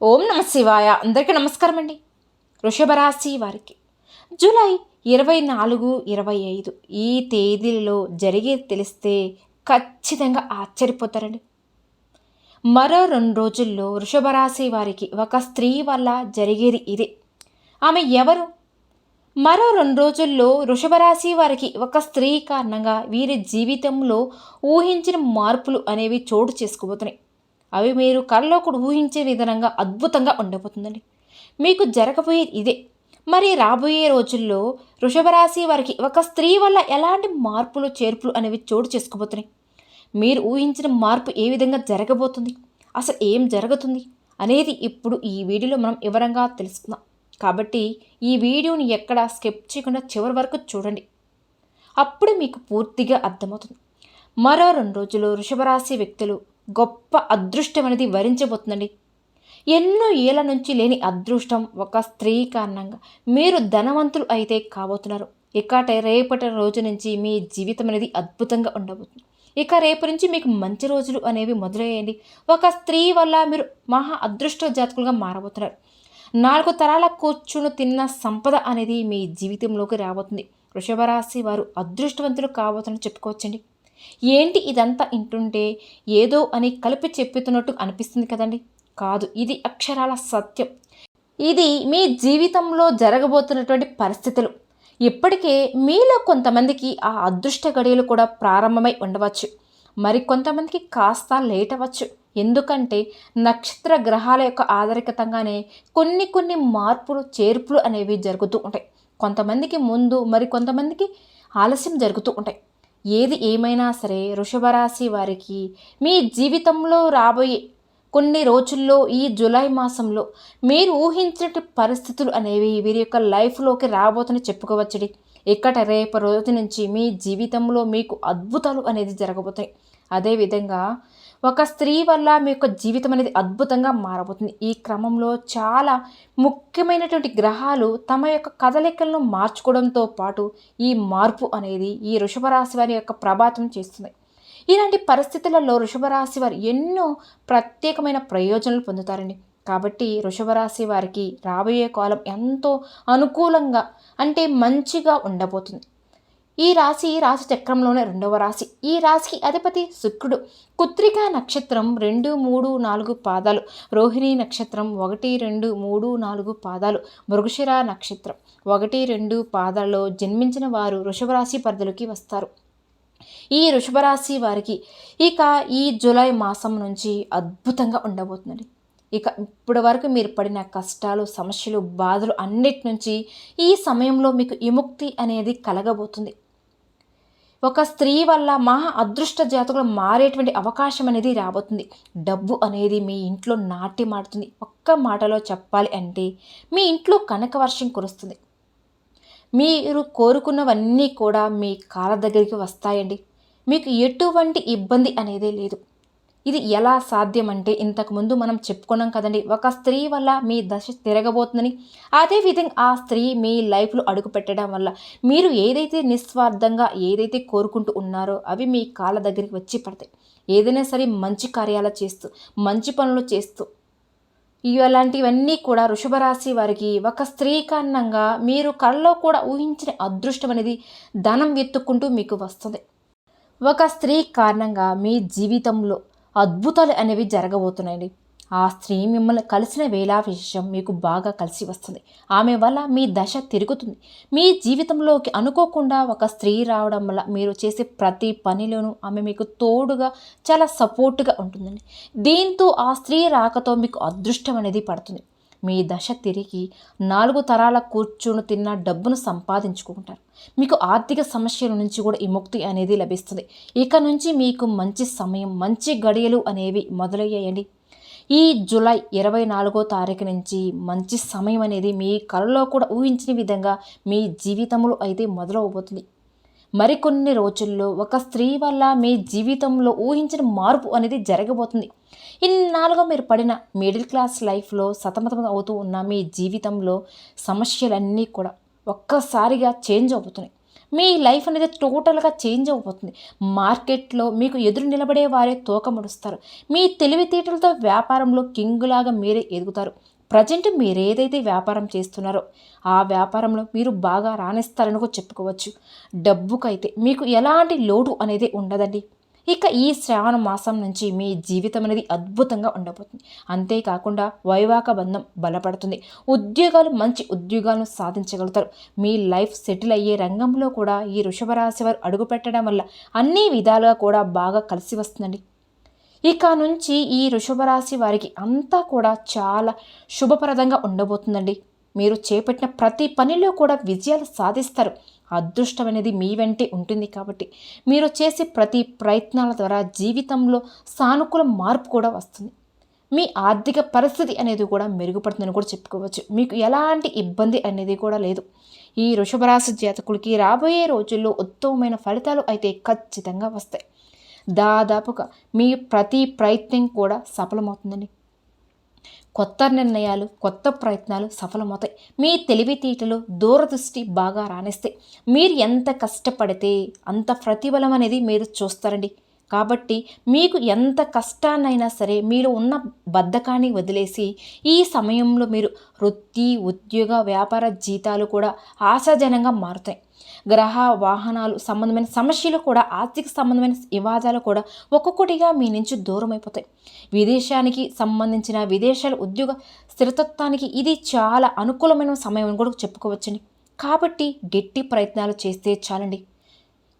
ఓం నమ శివాయ. అందరికీ నమస్కారం అండి వృషభ రాశి వారికి జూలై ఇరవై నాలుగు ఇరవై ఐదు ఈ తేదీలలో జరిగేది తెలిస్తే ఖచ్చితంగా ఆశ్చర్యపోతారండి. మరో రెండు రోజుల్లో వృషభ రాశి వారికి ఒక స్త్రీ వల్ల జరిగేది ఇదే. ఆమె ఎవరు? మరో రెండు రోజుల్లో వృషభరాశి వారికి ఒక స్త్రీ కారణంగా వీరి జీవితంలో ఊహించిన మార్పులు అనేవి చోటు చేసుకోబోతున్నాయి అవి మీరు కళ్ళలో కూడా ఊహించే విధంగా అద్భుతంగా ఉండబోతుందండి. మీకు జరగబోయేది ఇదే. మరి రాబోయే రోజుల్లో వృషభరాశి వారికి ఒక స్త్రీ వల్ల ఎలాంటి మార్పులు చేర్పులు అనేవి చోటు చేసుకోబోతున్నాయి? మీరు ఊహించిన మార్పు ఏ విధంగా జరగబోతుంది? అసలు ఏం జరుగుతుంది? అనేది ఇప్పుడు ఈ వీడియోలో మనం వివరంగా తెలుసుకుందాం. కాబట్టి ఈ వీడియోని ఎక్కడ స్కిప్ చేయకుండా చివరి వరకు చూడండి. అప్పుడు మీకు పూర్తిగా అర్థమవుతుంది. మరో రెండు రోజులు వృషభరాశి వ్యక్తులు గొప్ప అదృష్టం అనేది వరించబోతుందండి. ఎన్నో ఏళ్ళ నుంచి లేని అదృష్టం ఒక స్త్రీ కారణంగా మీరు ధనవంతులు అయితే కాబోతున్నారు. ఇక రేపటి రోజు నుంచి మీ జీవితం అనేది అద్భుతంగా ఉండబోతుంది. ఇక రేపు నుంచి మీకు మంచి రోజులు అనేవి మొదలయ్యండి. ఒక స్త్రీ వల్ల మీరు మహా అదృష్ట జాతకులుగా మారబోతున్నారు. నాలుగు తరాల కూర్చుని తిన్న సంపద అనేది మీ జీవితంలోకి రాబోతుంది. వృషభ రాశి వారు అదృష్టవంతులు కాబోతున్నారు చెప్పుకోవచ్చండి. ఏంటి ఇదంతా ఇంటుంటే ఏదో అని కలిపి చెప్పుతున్నట్టు అనిపిస్తుంది కదండి. కాదు ఇది అక్షరాల సత్యం. ఇది మీ జీవితంలో జరగబోతున్నటువంటి పరిస్థితులు. ఇప్పటికే మీలో కొంతమందికి ఆ అదృష్ట గడియలు కూడా ప్రారంభమై ఉండవచ్చు. మరి కొంతమందికి కాస్త లేట్ అవ్వచ్చు ఎందుకంటే నక్షత్ర గ్రహాల యొక్క ఆధారికతంగానే కొన్ని కొన్ని మార్పులు చేర్పులు అనేవి జరుగుతూ ఉంటాయి. కొంతమందికి ముందు మరి కొంతమందికి ఆలస్యం జరుగుతూ ఉంటాయి. ఏది ఏమైనా సరే వృషభరాశి వారికి మీ జీవితంలో రాబోయే కొన్ని రోజుల్లో ఈ జూలై మాసంలో మీరు ఊహించిన పరిస్థితులు అనేవి వీరి యొక్క లైఫ్లోకి రాబోతుని చెప్పుకోవచ్చడి. ఇక్కడ రేపు రోజు నుంచి మీ జీవితంలో మీకు అద్భుతాలు అనేది జరగబోతాయి. అదేవిధంగా ఒక స్త్రీ వల్ల మీ యొక్క జీవితం అనేది అద్భుతంగా మారబోతుంది. ఈ క్రమంలో చాలా ముఖ్యమైనటువంటి గ్రహాలు తమ యొక్క కదలికలను మార్చుకోవడంతో పాటు ఈ మార్పు అనేది ఈ వృషభరాశి వారి యొక్క ప్రభాతం చేస్తుంది. ఇలాంటి పరిస్థితులలో వృషభరాశి వారు ఎన్నో ప్రత్యేకమైన ప్రయోజనాలు పొందుతారండి. కాబట్టి వృషభరాశి వారికి రాబోయే కాలం ఎంతో అనుకూలంగా అంటే మంచిగా ఉండబోతుంది. ఈ రాశి రాశి చక్రంలోనే రెండవ రాశి. ఈ రాశికి అధిపతి శుక్రుడు. కుత్రికా నక్షత్రం రెండు మూడు నాలుగు పాదాలు. రోహిణి నక్షత్రం ఒకటి రెండు మూడు నాలుగు పాదాలు. మృగశిర నక్షత్రం ఒకటి రెండు పాదాల్లో జన్మించిన వారు వృషభరాశి పరిధిలోకి వస్తారు. ఈ వృషభరాశి వారికి ఇక ఈ జూలై మాసం నుంచి అద్భుతంగా ఉండబోతుంది ఇక ఇప్పటి వరకు మీరు పడిన కష్టాలు సమస్యలు బాధలు అన్నిటి నుంచి ఈ సమయంలో మీకు విముక్తి అనేది కలగబోతుంది. ఒక స్త్రీ వల్ల మహా అదృష్ట జాతకులు మారేటువంటి అవకాశం అనేది రాబోతుంది. డబ్బు అనేది మీ ఇంట్లో నాటి మారుతుంది. ఒక్క మాటలో చెప్పాలి అంటే మీ ఇంట్లో కనక వర్షం కురుస్తుంది. మీరు కోరుకున్నవన్నీ కూడా మీ కాళ్ళ దగ్గరికి వస్తాయండి. మీకు ఎటువంటి ఇబ్బంది అనేది లేదు. ఇది ఎలా సాధ్యమంటే ఇంతకుముందు మనం చెప్పుకున్నాం కదండి ఒక స్త్రీ వల్ల మీ దశ తిరగబోతుందని. అదేవిధంగా ఆ స్త్రీ మీ లైఫ్లో అడుగు పెట్టడం వల్ల మీరు ఏదైతే నిస్వార్థంగా ఏదైతే కోరుకుంటూ ఉన్నారో అవి మీ కాళ్ళ దగ్గరికి వచ్చి పడతాయి. ఏదైనా సరే మంచి కార్యాలు చేస్తూ మంచి పనులు చేస్తూ ఇలాంటివన్నీ కూడా వృషభరాశి వారికి ఒక స్త్రీ కారణంగా మీరు కళ్ళలో కూడా ఊహించిన అదృష్టం అనేది ధనం ఎత్తుకుంటూ మీకు వస్తుంది. ఒక స్త్రీ కారణంగా మీ జీవితంలో అద్భుతాలు అనేవి జరగబోతున్నాయండి. ఆ స్త్రీ మిమ్మల్ని కలిసిన వేళా విశేషం మీకు బాగా కలిసి వస్తుంది. ఆమె వల్ల మీ దశ తిరుగుతుంది. మీ జీవితంలోకి అనుకోకుండా ఒక స్త్రీ రావడం వల్ల మీరు చేసే ప్రతి పనిలోనూ ఆమె మీకు తోడుగా చాలా సపోర్ట్గా ఉంటుందండి. దీంతో ఆ స్త్రీ రాకతో మీకు అదృష్టం అనేది పడుతుంది. మీ దశ తిరిగి నాలుగు తరాల కూర్చుని తిన్న డబ్బును సంపాదించుకుంటారు. మీకు ఆర్థిక సమస్యల నుంచి కూడా విముక్తి అనేది లభిస్తుంది. ఇక నుంచి మీకు మంచి సమయం మంచి గడియలు అనేవి మొదలయ్యాయండి. ఈ జూలై ఇరవై నాలుగో తారీఖు నుంచి మంచి సమయం అనేది మీ కళలో కూడా ఊహించిన విధంగా మీ జీవితంలో అయితే మొదలవబోతుంది. మరికొన్ని రోజుల్లో ఒక స్త్రీ వల్ల మీ జీవితంలో ఊహించిన మార్పు అనేది జరగబోతుంది. ఇన్నాళ్ళుగా మీరు పడిన మిడిల్ క్లాస్ లైఫ్లో సతమతం అవుతూ ఉన్న మీ జీవితంలో సమస్యలన్నీ కూడా ఒక్కసారిగా చేంజ్ అవుతున్నాయి. మీ లైఫ్ అనేది టోటల్గా చేంజ్ అయిపోతుంది మార్కెట్లో మీకు ఎదురు నిలబడే వారే తోకముడుస్తారు. మీ తెలివితేటలతో వ్యాపారంలో కింగులాగా మీరే ఎదుగుతారు. ప్రజెంట్ మీరు ఏదైతే వ్యాపారం చేస్తున్నారో ఆ వ్యాపారంలో మీరు బాగా రాణిస్తారని చెప్పుకోవచ్చు. డబ్బుకైతే మీకు ఎలాంటి లోటు అనేది ఉండదండి. ఇక ఈ శ్రావణ మాసం నుంచి మీ జీవితం అనేది అద్భుతంగా ఉండబోతుంది. అంతేకాకుండా వైవాహిక బంధం బలపడుతుంది. ఉద్యోగాలు మంచి ఉద్యోగాలను సాధించగలుగుతారు. మీ లైఫ్ సెటిల్ అయ్యే రంగంలో కూడా ఈ వృషభ రాశి వారు అడుగుపెట్టడం వల్ల అన్ని విధాలుగా కూడా బాగా కలిసి వస్తుందండి. ఇక నుంచి ఈ వృషభ రాశి వారికి అంతా కూడా చాలా శుభప్రదంగా ఉండబోతుందండి. మీరు చేపట్టిన ప్రతి పనిలో కూడా విజయాలు సాధిస్తారు. అదృష్టం అనేది మీ వెంటే ఉంటుంది కాబట్టి మీరు చేసే ప్రతి ప్రయత్నాల ద్వారా జీవితంలో సానుకూల మార్పు కూడా వస్తుంది. మీ ఆర్థిక పరిస్థితి అనేది కూడా మెరుగుపడుతుందని కూడా చెప్పుకోవచ్చు. మీకు ఎలాంటి ఇబ్బంది అనేది కూడా లేదు. ఈ వృషభరాశి జాతకులకి రాబోయే రోజుల్లో ఉత్తమమైన ఫలితాలు అయితే ఖచ్చితంగా వస్తాయి. దాదాపుగా మీ ప్రతి ప్రయత్నం కూడా సఫలమవుతుందండి కొత్త నిర్ణయాలు కొత్త ప్రయత్నాలు సఫలమవుతాయి. మీ తెలివితేటలు దూరదృష్టి బాగా రాణిస్తే మీరు ఎంత కష్టపడితే అంత ప్రతిఫలం అనేది మీరు చూస్తారండి. కాబట్టి మీకు ఎంత కష్టాన్నైనా సరే మీరు ఉన్న బద్ధకాన్ని వదిలేసి ఈ సమయంలో మీరు వృత్తి ఉద్యోగ వ్యాపార జీతాలు కూడా ఆశాజనంగా మారుతాయి. గ్రహ వాహనాలు సంబంధమైన సమస్యలు కూడా ఆర్థిక సంబంధమైన వివాదాలు కూడా ఒక్కొక్కటిగా మీ నుంచి దూరం అయిపోతాయి విదేశానికి సంబంధించిన విదేశాల ఉద్యోగ స్థిరతత్వానికి ఇది చాలా అనుకూలమైన సమయం కూడా చెప్పుకోవచ్చండి. కాబట్టి గట్టి ప్రయత్నాలు చేస్తే చాలండి.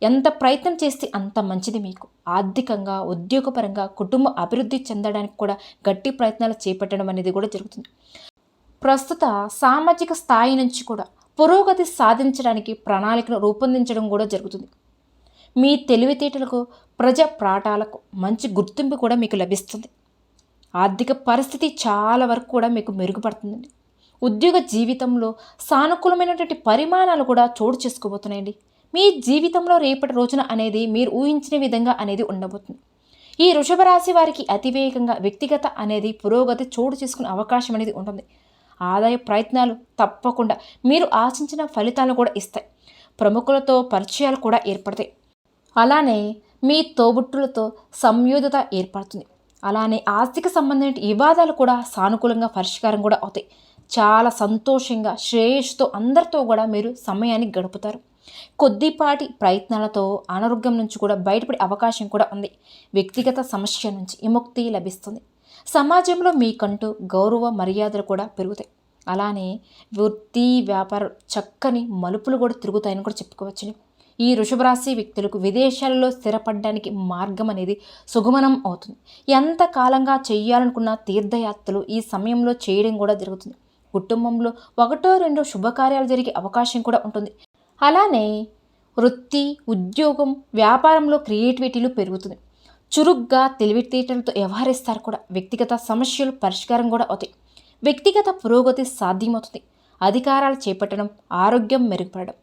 ఎంత ప్రయత్నం చేస్తే అంత మంచిది మీకు. ఆర్థికంగా ఉద్యోగపరంగా కుటుంబ అభివృద్ధి చెందడానికి కూడా గట్టి ప్రయత్నాలు చేపట్టడం అనేది కూడా జరుగుతుంది. ప్రస్తుత సామాజిక స్థాయి నుంచి కూడా పురోగతి సాధించడానికి ప్రణాళికను రూపొందించడం కూడా జరుగుతుంది. మీ తెలివితేటలకు ప్రజా ప్రాటాలకు మంచి గుర్తింపు కూడా మీకు లభిస్తుంది. ఆర్థిక పరిస్థితి చాలా వరకు కూడా మీకు మెరుగుపడుతుందండి. ఉద్యోగ జీవితంలో సానుకూలమైనటువంటి పరిమాణాలు కూడా చోటు చేసుకోబోతున్నాయండి. మీ జీవితంలో రేపటి రోజున అనేది మీరు ఊహించిన విధంగా అనేది ఉండబోతుంది. ఈ వృషభ రాశి వారికి అతివేగంగా వ్యక్తిగత అనేది పురోగతి చోటు చేసుకునే అవకాశం అనేది ఉంటుంది. ఆదాయ ప్రయత్నాలు తప్పకుండా. మీరు ఆశించిన ఫలితాలను కూడా ఇస్తాయి. ప్రముఖులతో పరిచయాలు కూడా ఏర్పడతాయి. అలానే మీ తోబుట్టులతో సంయోధత ఏర్పడుతుంది. అలానే ఆర్థిక సంబంధమైన వివాదాలు కూడా సానుకూలంగా పరిష్కారం కూడా అవుతాయి. చాలా సంతోషంగా శ్రేయస్సుతో అందరితో కూడా మీరు సమయాన్ని గడుపుతారు. కొద్దిపాటి ప్రయత్నాలతో అనారోగ్యం నుంచి కూడా బయటపడే అవకాశం కూడా ఉంది. వ్యక్తిగత సమస్య నుంచి విముక్తి లభిస్తుంది. సమాజంలో మీకంటూ గౌరవ మర్యాదలు కూడా పెరుగుతాయి. అలానే వృత్తి వ్యాపార చక్కని మలుపులు కూడా తిరుగుతాయని కూడా చెప్పుకోవచ్చును ఈ వృషభరాశి వ్యక్తులకు విదేశాలలో స్థిరపడడానికి మార్గం అనేది సుగమనం అవుతుంది. ఎంత కాలంగా చేయాలనుకున్న తీర్థయాత్రలు ఈ సమయంలో చేయడం కూడా జరుగుతుంది. కుటుంబంలో ఒకటో రెండో శుభకార్యాలు జరిగే అవకాశం కూడా ఉంటుంది. అలానే వృత్తి ఉద్యోగం వ్యాపారంలో క్రియేటివిటీలు పెరుగుతుంది. చురుగ్గా తెలివితేటలతో వ్యవహరిస్తారు కూడా. వ్యక్తిగత సమస్యలు పరిష్కారం కూడా అవుతాయి. వ్యక్తిగత పురోగతి సాధ్యమవుతుంది. అధికారాలు చేపట్టడం ఆరోగ్యం మెరుగుపడడం.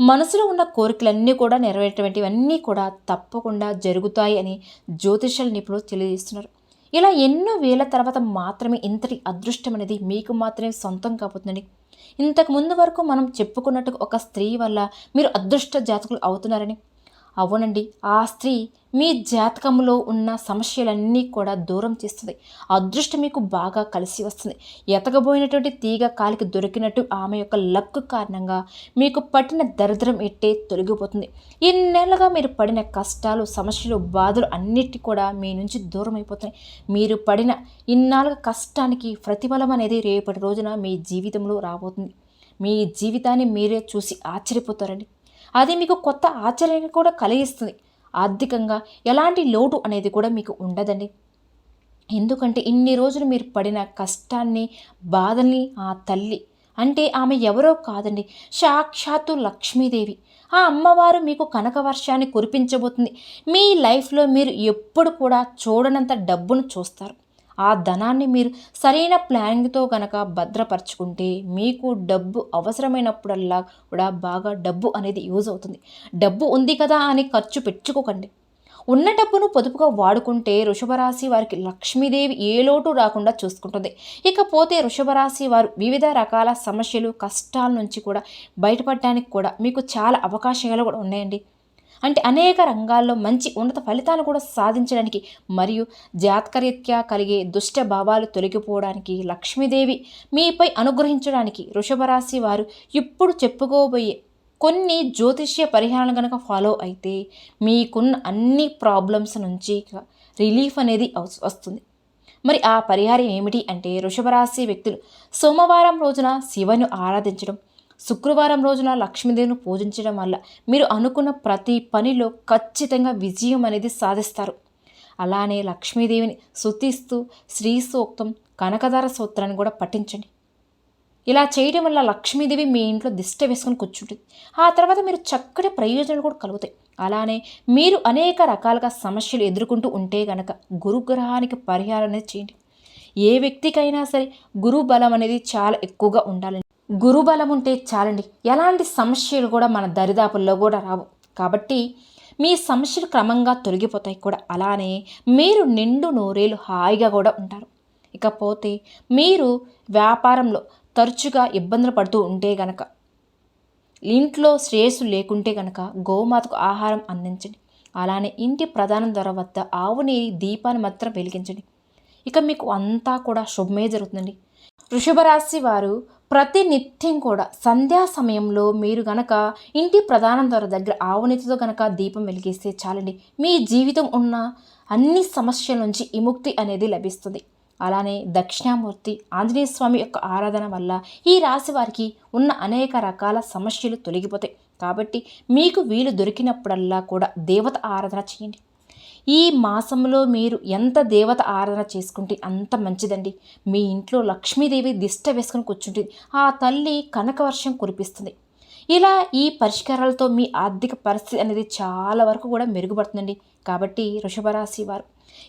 మనసులో ఉన్న కోరికలన్నీ కూడా నెరవేరేటువంటివన్నీ కూడా తప్పకుండా జరుగుతాయి అని జ్యోతిషాల నిపుణులు తెలియజేస్తున్నారు. ఇలా ఎన్నో వేల తర్వాత మాత్రమే ఇంతటి అదృష్టం అనేది మీకు మాత్రమే సొంతం కాబోతుందండి. ఇంతకు ముందు వరకు మనం చెప్పుకున్నట్టుగా ఒక స్త్రీ వల్ల మీరు అదృష్ట జాతకులు అవుతున్నారని అవునండి ఆ స్త్రీ మీ జాతకంలో ఉన్న సమస్యలన్నీ కూడా దూరం చేస్తుంది. అదృష్టం మీకు బాగా కలిసి వస్తుంది. ఎతకబోయినటువంటి తీగ కాలికి దొరికినట్టు ఆమె యొక్క లక్ కారణంగా మీకు పట్టిన దరిద్రం ఎట్టే తొలగిపోతుంది. ఇన్నేళ్ళగా మీరు పడిన కష్టాలు సమస్యలు బాధలు అన్నిటి కూడా మీ నుంచి దూరం అయిపోతున్నాయి మీరు పడిన ఇన్నాళ్ళ కష్టానికి ప్రతిఫలం అనేది రేపటి రోజున మీ జీవితంలో రాబోతుంది. మీ జీవితాన్ని మీరే చూసి ఆశ్చర్యపోతారండి. అది మీకు కొత్త ఆశ్చర్యాన్ని కూడా కలిగిస్తుంది. ఆర్థికంగా ఎలాంటి లోటు అనేది కూడా మీకు ఉండదండి. ఎందుకంటే ఇన్ని రోజులు మీరు పడిన కష్టాన్ని బాధల్ని ఆ తల్లి అంటే ఆమె ఎవరో కాదండి. సాక్షాత్తు లక్ష్మీదేవి. ఆ అమ్మవారు మీకు కనక వర్షాన్ని కురిపించబోతుంది. మీ లైఫ్లో మీరు ఎప్పుడు కూడా చూడనంత డబ్బును చూస్తారు. ఆ ధనాన్ని మీరు సరైన ప్లానింగ్తో కనుక భద్రపరచుకుంటే మీకు డబ్బు అవసరమైనప్పుడల్లా కూడా బాగా డబ్బు అనేది యూజ్ అవుతుంది. డబ్బు ఉంది కదా అని ఖర్చు పెట్టుకోకండి. ఉన్న డబ్బును పొదుపుగా వాడుకుంటే వృషభరాశి వారికి లక్ష్మీదేవి ఏ లోటు రాకుండా చూసుకుంటుంది. ఇకపోతే వృషభరాశి వారు వివిధ రకాల సమస్యలు కష్టాల నుంచి కూడా బయటపడడానికి కూడా మీకు చాలా అవకాశాలు కూడా ఉన్నాయండి. అంటే అనేక రంగాల్లో మంచి ఉన్నత ఫలితాలు కూడా సాధించడానికి మరియు జాతకరీత్యా కలిగే దుష్ట భావాలు తొలగిపోవడానికి లక్ష్మీదేవి మీపై అనుగ్రహించడానికి వృషభరాశి వారు ఇప్పుడు చెప్పుకోబోయే కొన్ని జ్యోతిష్య పరిహారాలు కనుక ఫాలో అయితే మీకున్న అన్ని ప్రాబ్లమ్స్ నుంచి రిలీఫ్ అనేది వస్తుంది. మరి ఆ పరిహారం ఏమిటి అంటే వృషభరాశి వ్యక్తులు సోమవారం రోజున శివను ఆరాధించడం శుక్రవారం రోజున లక్ష్మీదేవిని పూజించడం వల్ల మీరు అనుకున్న ప్రతి పనిలో ఖచ్చితంగా విజయం అనేది సాధిస్తారు. అలానే లక్ష్మీదేవిని శుతిస్తూ శ్రీ సూక్తం కనకదార సూత్రాన్ని కూడా పఠించండి. ఇలా చేయడం వల్ల లక్ష్మీదేవి మీ ఇంట్లో దిష్ట వేసుకొని కూర్చుంటుంది. ఆ తర్వాత మీరు చక్కటి ప్రయోజనాలు కూడా కలుగుతాయి. అలానే మీరు అనేక రకాలుగా సమస్యలు ఎదుర్కొంటూ ఉంటే గనక గురుగ్రహానికి పరిహారం అనేది చేయండి. ఏ వ్యక్తికైనా సరే గురు బలం అనేది చాలా ఎక్కువగా ఉండాలని గురుబలం ఉంటే చాలండి. ఎలాంటి సమస్యలు కూడా మన దరిదాపుల్లో కూడా రావు. కాబట్టి మీ సమస్యలు క్రమంగా తొలగిపోతాయి కూడా. అలానే మీరు నిండు నూరేలు హాయిగా కూడా ఉంటారు. ఇకపోతే మీరు వ్యాపారంలో తరచుగా ఇబ్బందులు పడుతూ ఉంటే గనక ఇంట్లో శ్రేయస్సు లేకుంటే గనక గోమాతకు ఆహారం అందించండి. అలానే ఇంటి ప్రధాన ధర వద్ద ఆవు దీపాన్ని మాత్రం వెలిగించండి. ఇక మీకు అంతా కూడా శుభమే జరుగుతుందండి. వృషభరాశి వారు ప్రతి నిత్యం కూడా సంధ్యా సమయంలో మీరు గనక ఇంటి ప్రధాన ద్వార దగ్గర ఆవునితితో గనక దీపం వెలిగిస్తే చాలండి. మీ జీవితం ఉన్న అన్ని సమస్యల నుంచి విముక్తి అనేది లభిస్తుంది. అలానే దక్షిణామూర్తి ఆంజనేయ స్వామి యొక్క ఆరాధన వల్ల ఈ రాశి వారికి ఉన్న అనేక రకాల సమస్యలు తొలగిపోతాయి. కాబట్టి మీకు వీలు దొరికినప్పుడల్లా కూడా దేవత ఆరాధన చేయండి. ఈ మాసంలో మీరు ఎంత దేవత ఆరాధన చేసుకుంటే అంత మంచిదండి. మీ ఇంట్లో లక్ష్మీదేవి దిష్ట వేసుకుని కూర్చుంటుంది. ఆ తల్లి కనకవర్షం కురిపిస్తుంది. ఇలా ఈ పరిష్కారాలతో మీ ఆర్థిక పరిస్థితి అనేది చాలా వరకు కూడా మెరుగుపడుతుందండి. కాబట్టి వృషభరాశి వారు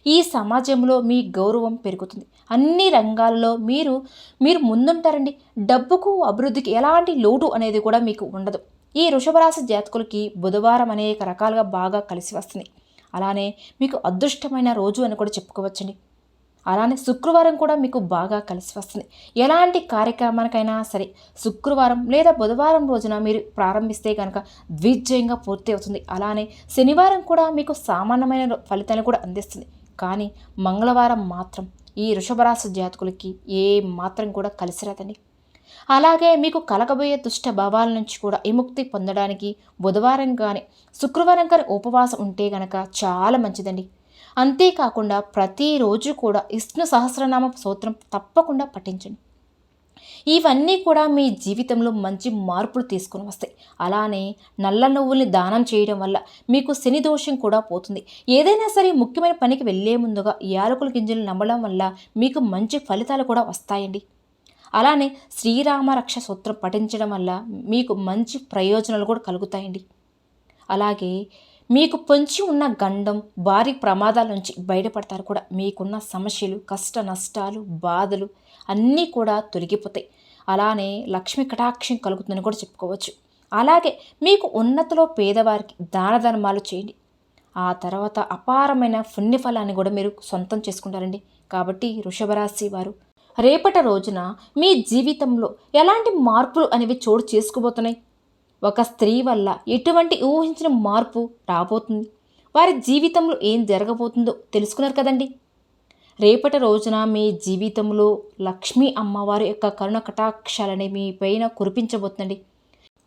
ఈ సమాజంలో మీ గౌరవం పెరుగుతుంది. అన్ని రంగాల్లో మీరు మీరు ముందుంటారండి. డబ్బుకు అభివృద్ధికి ఎలాంటి లోటు అనేది కూడా మీకు ఉండదు. ఈ వృషభరాశి జాతకులకి బుధవారం అనేక రకాలుగా బాగా కలిసి వస్తుంది. అలానే మీకు అదృష్టమైన రోజు అని కూడా చెప్పుకోవచ్చండి. అలానే శుక్రవారం కూడా మీకు బాగా కలిసి వస్తుంది. ఎలాంటి కార్యక్రమానికైనా సరే శుక్రవారం లేదా బుధవారం రోజున మీరు ప్రారంభిస్తే కనుక ద్విజయంగా పూర్తి అవుతుంది. అలానే శనివారం కూడా మీకు సామాన్యమైన ఫలితాన్ని కూడా అందిస్తుంది. కానీ మంగళవారం మాత్రం ఈ వృషభరాశి జాతకులకి ఏ మాత్రం కూడా కలిసి రాదండి. అలాగే మీకు కలగబోయే దుష్ట భావాల నుంచి కూడా విముక్తి పొందడానికి బుధవారం కానీ శుక్రవారం కానీ ఉపవాసం ఉంటే గనక చాలా మంచిదండి. అంతేకాకుండా ప్రతిరోజు కూడా విష్ణు సహస్రనామ సూత్రం తప్పకుండా పఠించండి. ఇవన్నీ కూడా మీ జీవితంలో మంచి మార్పులు తీసుకుని వస్తాయి. అలానే నల్ల నువ్వుల్ని దానం చేయడం వల్ల మీకు శని దోషం కూడా పోతుంది. ఏదైనా సరే ముఖ్యమైన పనికి వెళ్ళే ముందుగా యాలకుల గింజలు నమ్మడం వల్ల మీకు మంచి ఫలితాలు కూడా వస్తాయండి. అలానే శ్రీరామ రక్ష సూత్రం పఠించడం వల్ల మీకు మంచి ప్రయోజనాలు కూడా కలుగుతాయండి. అలాగే మీకు పొంచి ఉన్న గండం భారీ ప్రమాదాల నుంచి బయటపడతారు కూడా. మీకున్న సమస్యలు కష్ట నష్టాలు బాధలు అన్నీ కూడా తొలగిపోతాయి. అలానే లక్ష్మి కటాక్షం కలుగుతుందని కూడా చెప్పుకోవచ్చు. అలాగే మీకు ఉన్నతలో పేదవారికి దాన ధర్మాలు చేయండి. ఆ తర్వాత అపారమైన పుణ్యఫలాన్ని కూడా మీరు సొంతం చేసుకుంటారండి. కాబట్టి వృషభరాశి వారు రేపటి రోజున మీ జీవితంలో ఎలాంటి మార్పులు అనేవి చోటు చేసుకోబోతున్నాయి? ఒక స్త్రీ వల్ల ఎటువంటి ఊహించిన మార్పు రాబోతుంది? వారి జీవితంలో ఏం జరగబోతుందో తెలుసుకున్నారు కదండి. రేపటి రోజున మీ జీవితంలో లక్ష్మీ అమ్మవారి యొక్క కరుణ కటాక్షాలని మీ పైన కురిపించబోతుందండి.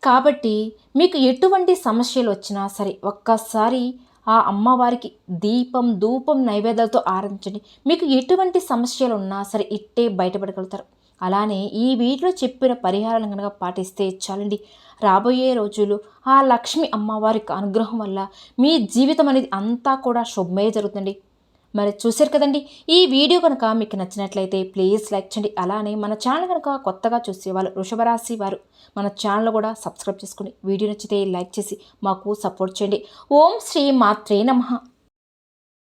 కాబట్టి మీకు ఎటువంటి సమస్యలు వచ్చినా సరే ఒక్కసారి ఆ అమ్మవారికి దీపం ధూపం నైవేద్యాలతో ఆరాధించండి. మీకు ఎటువంటి సమస్యలు ఉన్నా సరే ఇట్టే బయటపడగలుగుతారు. అలానే ఈ వీటిలో చెప్పిన పరిహారాలను కనుక పాటిస్తే చాలండి. రాబోయే రోజులు ఆ లక్ష్మి అమ్మవారికి అనుగ్రహం వల్ల మీ జీవితం అనేది అంతా కూడా శుభమే జరుగుతుంది మరి చూశారు కదండి. ఈ వీడియో కనుక మీకు నచ్చినట్లయితే ప్లీజ్ లైక్ చేయండి. అలానే మన ఛానల్ కనుక కొత్తగా చూసేవాళ్ళు వృషభరాశి వారు మన ఛానల్ కూడా సబ్స్క్రైబ్ చేసుకోండి వీడియో నచ్చితే లైక్ చేసి మాకు సపోర్ట్ చేయండి. ఓం శ్రీ మాత్రే నమ.